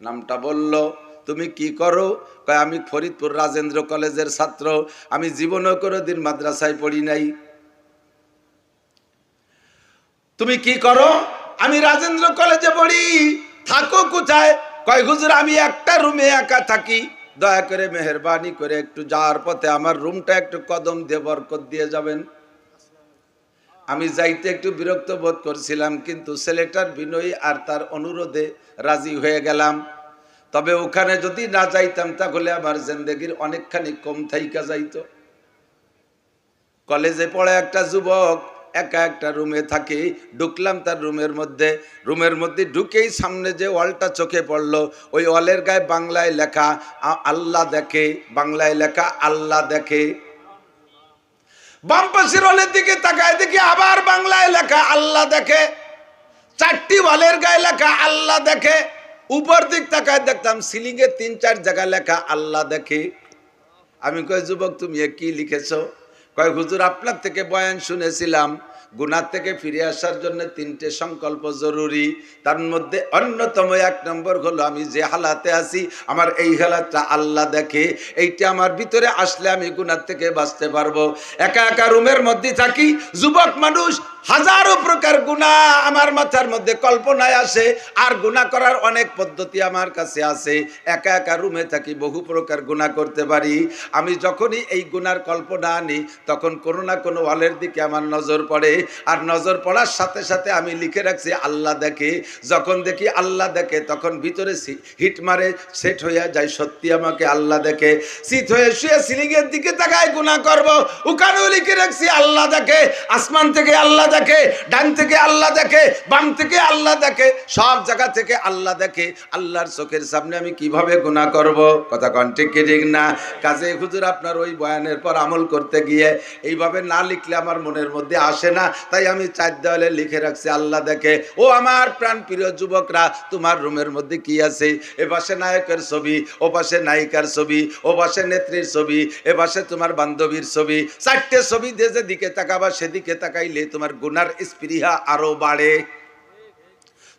নামটা বলল, তুমি কি করো? কয়, আমি ফরিদপুর রাজেন্দ্র কলেজের ছাত্র। আমি জীবনও কোনো দিন মাদ্রাসায় পড়ি নাই। তুমি কি করো? আমি রাজেন্দ্র কলেজে পড়ি। থাকো কোথায়? কয়, হুজুর, আমি একটা রুমে একা থাকি। দয়া করে মেহরবানি করে একটু যাওয়ার পথে আমার রুমটা একটু কদম দিয়ে বরকত দিয়ে যাবেন। আমি যাইতে একটু বিরক্ত বোধ করছিলাম, কিন্তু ছেলেটার বিনয়ী আর তার অনুরোধে রাজি হয়ে গেলাম। তবে ওখানে যদি না যাইতাম, তাহলে আমার জিন্দগির অনেকখানি কম থাইকা যাইত। কলেজে পড়ে একটা যুবক, একা একটা রুমে থাকে, ঢুকলাম তার রুমের মধ্যে। রুমের মধ্যে ঢুকেই সামনে যে ওয়ালটা চোখে পড়ল, ওই ওয়ালের গায়ে বাংলায় লেখা আল্লাহ দেখে, বাংলায় লেখা, আল্লাহ দেখে। বাম পাশের ওয়ালের দিকে তাকায় দেখি আবার বাংলায় লেখা আল্লাহ দেখে। চারটি ওয়ালের গায়ে লেখা, আল্লাহ দেখে। উপর দিক তাকায় দেখতাম সিলিং এ তিন, চার জায়গায় লেখা, আল্লাহ দেখে। আমি কয় যুবক, তুমি কি লিখেছ? কয়, হুজুর, আপনার থেকে বয়ান শুনেছিলাম। গুনার থেকে ফিরে আসার জন্য তিনটে সংকল্প জরুরি। তার মধ্যে অন্যতম এক নম্বর হলো, আমি যে হালাতে আছি, আমার এই হালাতটা আল্লাহ দেখে, এইটা আমার ভিতরে আসলে আমি গুনার থেকে বাঁচতে পারব। একা একা রুমের মধ্যে থাকি, যুবক মানুষ, হাজারো প্রকার গুণা আমার মাথার মধ্যে কল্পনায় আসে, আর গুণা করার অনেক পদ্ধতি আমার কাছে আছে। একা একা রুমে থাকি, বহু প্রকার গুণা করতে পারি। আমি যখনই এই গুনার কল্পনা আনি, তখন কোনো না কোনো ওয়ালের দিকে আমার নজর পড়ে। আর নজর পড়ার সাথে সাথে আমি লিখে রাখছি, আল্লাহ দেখে। যখন দেখি আল্লাহ দেখে, তখন ভিতরে হিট মারে সেট হইয়া যায়, সত্যি আমাকে আল্লাহ দেখে। শীত হয়ে শুয়ে সিলিংয়ের দিকে তাকায় গুণা করব। ওখানেও লিখে রাখছি, আল্লাহ দেখে। আসমান থেকে আল্লাহ দেখে, ডান থেকে আল্লাহ দেখে, বাম থেকে আল্লাহ দেখে, সব জায়গা থেকে আল্লাহ দেখে। আল্লাহর চোখের সামনে আমি কীভাবে গুণা করব? কথা কন ঠিক ঠিক না? কাজে হুজুর আপনার ওই বয়ানের পর আমল করতে গিয়ে, এইভাবে না লিখলে আমার মনের মধ্যে আসে না। তাই আমি চার দেওয়ালে লিখে রাখছি, আল্লাহ দেখে। ও আমার প্রাণ প্রিয় যুবকরা, তোমার রুমের মধ্যে কি আছে? এ পাশে নায়কের ছবি, ও পাশে নায়িকার ছবি, ও পাশে নেত্রীর ছবি, এ পাশে তোমার বান্ধবীর ছবি। চারটে ছবি দিয়ে যেদিকে তাকাবা, সেদিকে তাকাইলে তোমার গুনার স্পৃহা আরও বাড়ে।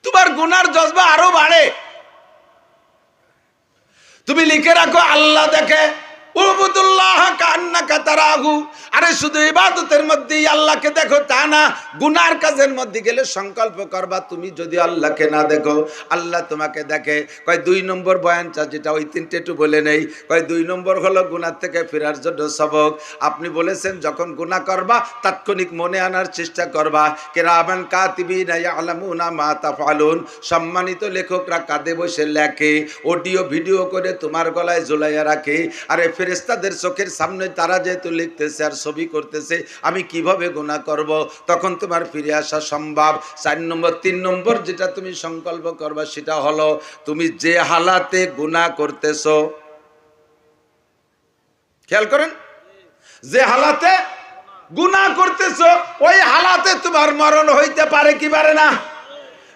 তোমার গুনার জজবা আরও বাড়ে। তুমি লিখে রাখো, আল্লাহ দেখে। আপনি বলেছেন, যখন গুনাহ করবা, তাৎক্ষণিক মনে আনার চেষ্টা করবা। তাফালুন সম্মানিত লেখকরা কাঁধে বসে লেখে, অডিও ভিডিও করে তোমার গলায় ঝোলাইয়া রাখে। আরে ফেরেস্তাদের চোখের সামনে তারা যেহেতু লিখতেছে আর ছবি করতেছে, আমি কীভাবে গুণা করব? তখন তোমার ফিরে আসা সম্ভব। চার নম্বর, তিন নম্বর যেটা তুমি সংকল্প করবা সেটা হলো, তুমি যে হালাতে গুণা করতেছো, খেয়াল করেন? যে হালাতে গুনাহ করতেছ, ওই হালাতে তোমার মরণ হইতে পারে কি পারে না?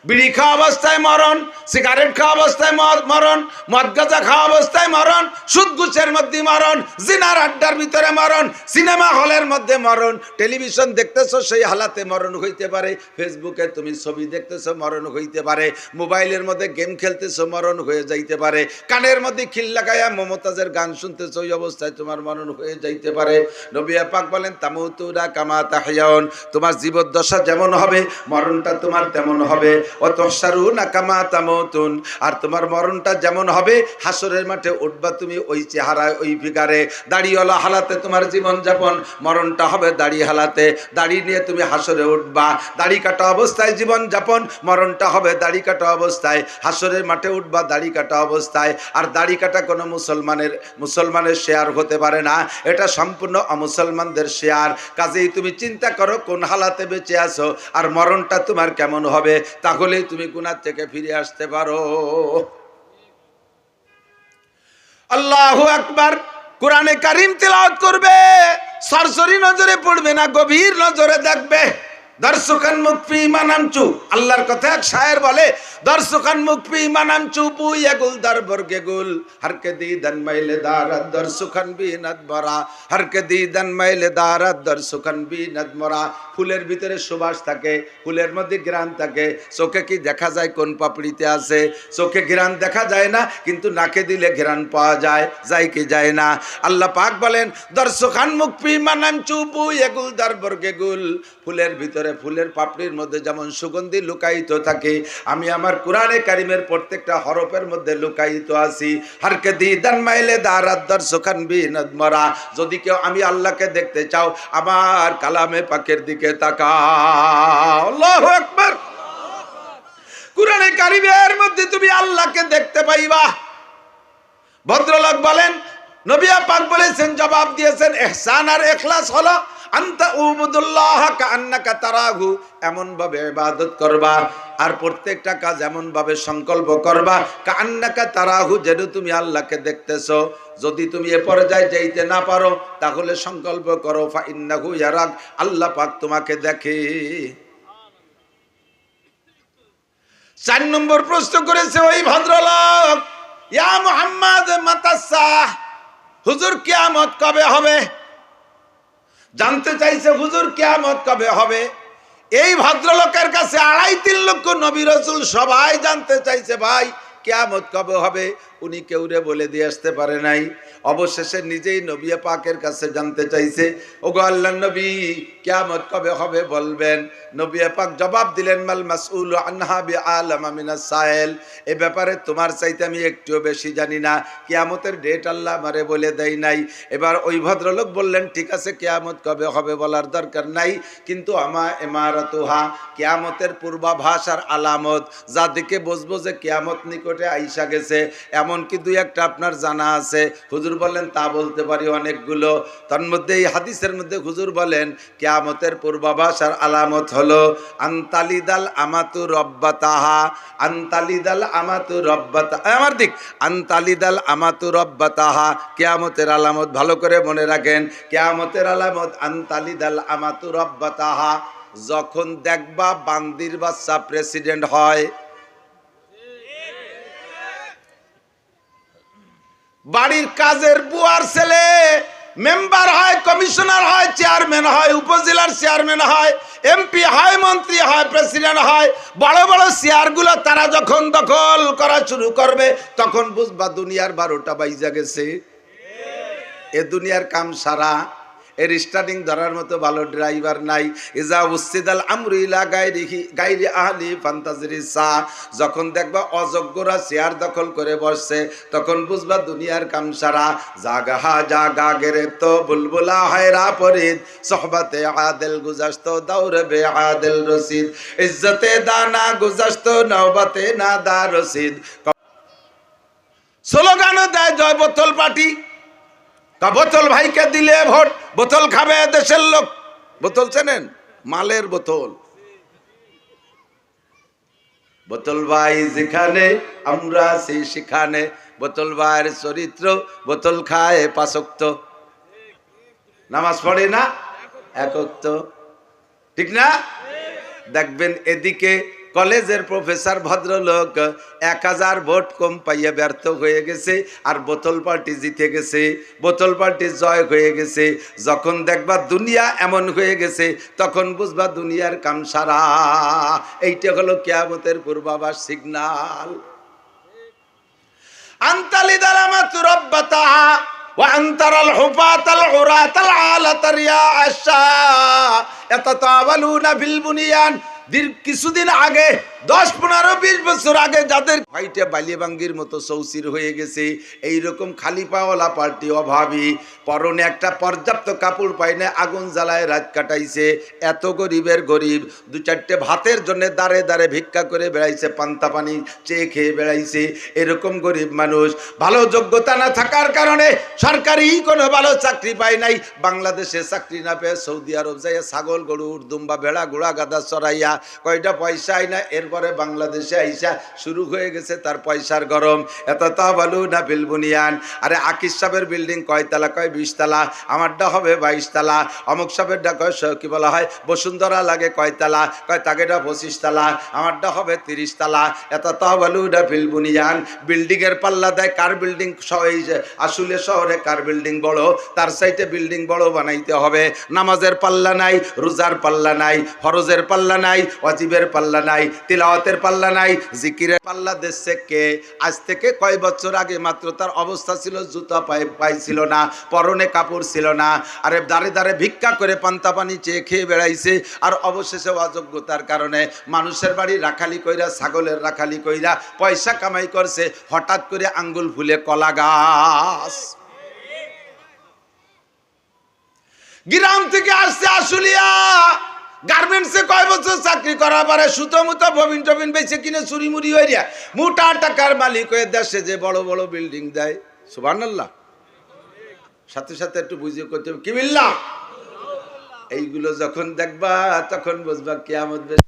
বিড়ি খাওয়া অবস্থায় মরণ, সিগারেট খাওয়া অবস্থায় মর- মরণ মদ গাঁজা খাওয়া অবস্থায় মরণ, সুদ ঘুষের মধ্যে মরণ, জিনার আড্ডার ভিতরে মরণ, সিনেমা হলের মধ্যে মরণ, টেলিভিশন দেখতেছো সেই হালাতে মরণ হইতে পারে, ফেসবুকে তুমি ছবি দেখতেছো মরণ হইতে পারে, মোবাইলের মধ্যে গেম খেলতেছো মরণ হয়ে যাইতে পারে, কানের মধ্যে খিল লাগাইয়া মমতাজের গান শুনতেছো ওই অবস্থায় তোমার মরণ হয়ে যাইতে পারে। নবিয়া পাক বলেন তামুতুরা কামা তাহিয়াউন, তোমার জীবদ্দশা যেমন হবে, মরণটা তোমার তেমন হবে। আর তোমার মরণটা যেমন হবে, হাসরের মাঠে উঠবা তুমি ওই চেহারায়, ওই ফিগারে দাড়িওয়ালা হালাতে তোমার জীবন যাপন মরণটা হবে দাড়ি হালাতে। দাড়ি নিয়ে তুমি হাসরে উঠবা। দাড়ি কাটা অবস্থায় জীবন যাপন মরণটা হবে দাড়ি কাটা অবস্থায়। হাসরের মাঠে উঠবা, দাড়ি কাটা অবস্থায়। আর দাড়ি কাটা কোনো মুসলমানের মুসলমানের শেয়ার হতে পারে না। এটা সম্পূর্ণ অমুসলমানদের শেয়ার। কাজেই তুমি চিন্তা করো, কোন হালাতে বেঁচে আছো, আর মরণটা তোমার কেমন হবে? তাহলেই তুমি গুনার থেকে ফিরে আসতে পারো। আল্লাহ আকবার, কোরআনে কারিম তেলাওয়াত করবে। সরসরি নজরে পড়বে না, গভীর নজরে দেখবে। দর্শকান মুখপি মানামচু আল্লাহর কথা এক শায়ের বলে, দর্শকান মুখপি মানামচু পুই এগুল দর বর্গে গুল। হরকে দি দন মাইলে দারাত, দর্শকান বি নদ মরা। হরকে দি দন মাইলে দারাত, দর্শকান বি নদ মরা। ফুলের ভিতরে সুবাস থাকে, ফুলের মধ্যে গ্রান থাকে। চোখে কি দেখা যায়, কোন পাপড়িতে আছে? চোখে ঘ্রাণ দেখা যায় না, কিন্তু নাকে দিলে ঘ্রাণ পাওয়া যায় যায় কি যায় না? আল্লাহ পাক বলেন, দর্শকান মুখপি মানামচু পুই এগুল দর বর্গে গুল। ফুলের ভিতরে ফুলের পাপড়ির মধ্যে যেমন সুগন্ধি লুকায়িত থাকে, আমি আমার কোরআনে কারিমের প্রত্যেকটা হরফের মধ্যে লুকায়িত আছি। হারকে দি দান মাইলে দারাত দর্শকান বি নদমরা যদি কেউ আমি আল্লাহকে দেখতে চাও, আমার কালামে পাকের দিকে তাকাও। আল্লাহু আকবার। কোরআনে কারিমের মধ্যে তুমি আল্লাহকে দেখতে পাইবা। ভদ্রলোক বলেন নবিয়া পাক বলেছেন, জবাব দিয়েছেন, এহসান আর এখলাস হলো আন্তা উবুদুল্লাহ কান্নাকা আর প্রত্যেকটা কাজ এমন ভাবে সংকল্প করবা কান্নাকা তারাহু, যেন তুমি যদি তুমি এ পর্যায়ে যাইতে না পারো, তাহলে সংকল্প করো আল্লাহ পাক তোমাকে দেখে। চার নম্বর প্রশ্ন করেছে ওই ভদ্রলোক হুজুর কিয়ামত কবে হবে? জানতে চাইছে হুজুর কিয়ামত কবে হবে? এই ভদ্রলোকের কাছে আড়াই তিন লক্ষ নবী রসুল সবাই জানতে চাইছে, ভাই, কেয়ামত কবে হবে? উনি কেউরে বলে দিয়ে আসতে পারে নাই। অবশেষে নিজেই নবী পাকের কাছে জানতে চাইছে ও গো আল্লাহ নবী, কেয়ামত কবে হবে বলবেন? নবী পাক জবাব দিলেন, মাল মাসউল আনহা বি আলাম আমিনা সাহেল এ ব্যাপারে তোমার চাইতে আমি একটুও বেশি জানি না। কেয়ামতের ডেট আল্লাহ আমারে বলে দেয় নাই। এবার ওই ভদ্রলোক বললেন, ঠিক আছে, কেয়ামত কবে হবে বলার দরকার নাই। কিন্তু আমা এমারতুহা কেয়ামতের পূর্বাভাস আর আলামত যা দিকে বুঝব যে কেয়ামত নিকটে আইসা গেছে। এমনকি দুই একটা আপনার জানা আছে। হুজুর বললেন তা বলতে পারি অনেকগুলো। তার মধ্যে এই হাদিসের মধ্যে হুজুর বলেন, কেয়ামতের পূর্বাভাস আর আলামত হলো, আন্তালিদাল আমাতু রব্বাতাহা, আন্তালিদাল আমাতু রব্বাতা, এই আমার দিক, আন্তালিদাল আমাতু রব্বাতাহা, কেয়ামতের আলামত ভালো করে মনে রাখেন, কেয়ামতের আলামত আন্তালিদাল আমাতু রব্বাতাহা, যখন দেখবা বান্দির বাচ্চা প্রেসিডেন্ট হয় বাড়ির কাজের বুয়ার ছেলে, মেম্বার হয়, কমিশনার হয়, চেয়ারম্যান হয়, উপজেলার চেয়ারম্যান হয়, এমপি হয়, মন্ত্রী হয়, প্রেসিডেন্ট হয়, বড় বড় চেয়ারগুলো তারা যখন দখল করা শুরু করবে, তখন বুঝবা দুনিয়ার বারোটা বাইজা গেছে। এ দুনিয়ার কাম সারা এর স্টার্টিং ধরার মতো ভালো ড্রাইভার নাই। ইজা উসিদাল আমরুইলা গাইরিহি গাইরি আহলি ফান্তাজরি সা। যখন দেখবা অযোগ্যরা চেয়ার দখল করে বসছে, তখন বুঝবা দুনিয়ার কাম সারা। জাগাহা জাগা গেরে তো বুলবুলা হায়রা পরিদ। সোহবতে আদেল গুজাস্ত দৌড় বে আদেল রসিদ ইজ্জতে দানা গুজাস্ত, নওবতে না দা রসিদ স্লোগানও দেয় জয় বোতল পার্টি। তা বোতল ভাইকে দিলে ভোট। বোতল খাবে দেশের লোক। বোতল চেনেন? মালের বোতল। বোতল ভাই যেখানে, আমরা আছি সেখানে। বোতল ভাইয়ের চরিত্র, বোতল খায় পাশক্ত নামাজ পড়ে না? একক্ত ঠিক না? দেখবেন এদিকে কলেজের প্রফেসর ভদ্রলোক এক হাজার ভোট কম পাইয়া ব্যর্থ হয়ে গেছে আর বোতল পার্টি জিতে গেছে বোতল পার্টি জয় হয়ে গেছে যখন দেখবা দুনিয়া এমন হয়ে গেছে তখন বুঝবা দুনিয়ার কাম সারা এইটা হলো কেয়ামতের পূর্বাভাস সিগনাল আন্তালি দালামা তুরব্বাতাহা وأنتر الحفاة العراة العالة الرياء الشاء يتطاولون في البنيان দীর্ঘ কিছুদিন আগে দশ, পনেরো, বিশ বছর আগে যাদের ভাইটে বালিয়াবাঙ্গির মতো চৌচির হয়ে গেছে এই রকম খালি পাওয়ালা পার্টি অভাবী, পরনে একটা পর্যাপ্ত কাপড় পায় না, আগুন জ্বালায় রাত কাটাইছে, এত গরিবের গরিব, দু চারটে ভাতের জন্য দাঁড়ে দাঁড়ে ভিক্ষা করে বেড়াইছে, পান্তা পানি চেয়ে খেয়ে বেড়াইছে, এরকম গরিব মানুষ, ভালো যোগ্যতা না থাকার কারণে সরকারি কোনো ভালো চাকরি পায় নাই, বাংলাদেশে চাকরি না পেয়ে সৌদি আরব যাইয়া ছাগল গরু দুম্বা, ভেড়া, ঘোড়া গাদা চড়াইয়া কয়টা পয়সা আই না এর পরে বাংলাদেশে আইসা শুরু হয়ে গেছে তার পয়সার গরম। এত তাবালু না বিলবুনিয়ান আরে আকিস সাহেবের বিল্ডিং কয়তলা? কয় বিশতলা? আমারটা হবে বাইশতলা। অমুক সাহেবেরটা কয় কি বলা হয়? বসুন্ধরা লাগে কয়তলা? কয় তাগেটা পঁচিশ তালা আমারটা হবে তিরিশ তালা এত তাবালু না বিলবুনিয়ান বিল্ডিং এর পাল্লা দেয় কার বিল্ডিং? এই যে আসলে শহরে কার বিল্ডিং বড়? তার সাইডে বিল্ডিং বড় বানাইতে হবে। নামাজের পাল্লা নাই, রোজার পাল্লা নাই, ফরজের পাল্লা নাই অজিবের পাল্লা নাই তিলাওয়াতের পাল্লা নাই, জিকিরের পাল্লা দিচ্ছে কে? আজ থেকে কয় বছর আগে মাত্র তার অবস্থা ছিল, জুতা পাই, পাইছিল না, পরনে কাপড় ছিল না, আরে দাঁড়ে দাঁড়ে ভিক্ষা করে পান্তা পানি চেয়ে খেয়ে বেড়াইছে, আর অবশেষে অযোগ্যতার কারণে মানুষের বাড়ি রাখালি কইরা, ছাগলের রাখালি কইরা পয়সা কামাই করছে, হঠাৎ করে আঙ্গুল ফুলে কলা গাছ। গ্রাম থেকে আসছে গার্মেন্টসে কয় বছর চাকরি করা পরে সুতো মুতো ভবিন টবিন বেছে কিনে চুরি মুড়ি হইয়া মোটা টাকার মালিক হয়ে দেশে যে বড় বড় বিল্ডিং দেয়। সুবানাল্লাহ সাথে সাথে একটু বুঝিয়ে করতে হবে। কি মিললাম এইগুলো যখন দেখবা, তখন বুঝবা কেয়ামত বেশ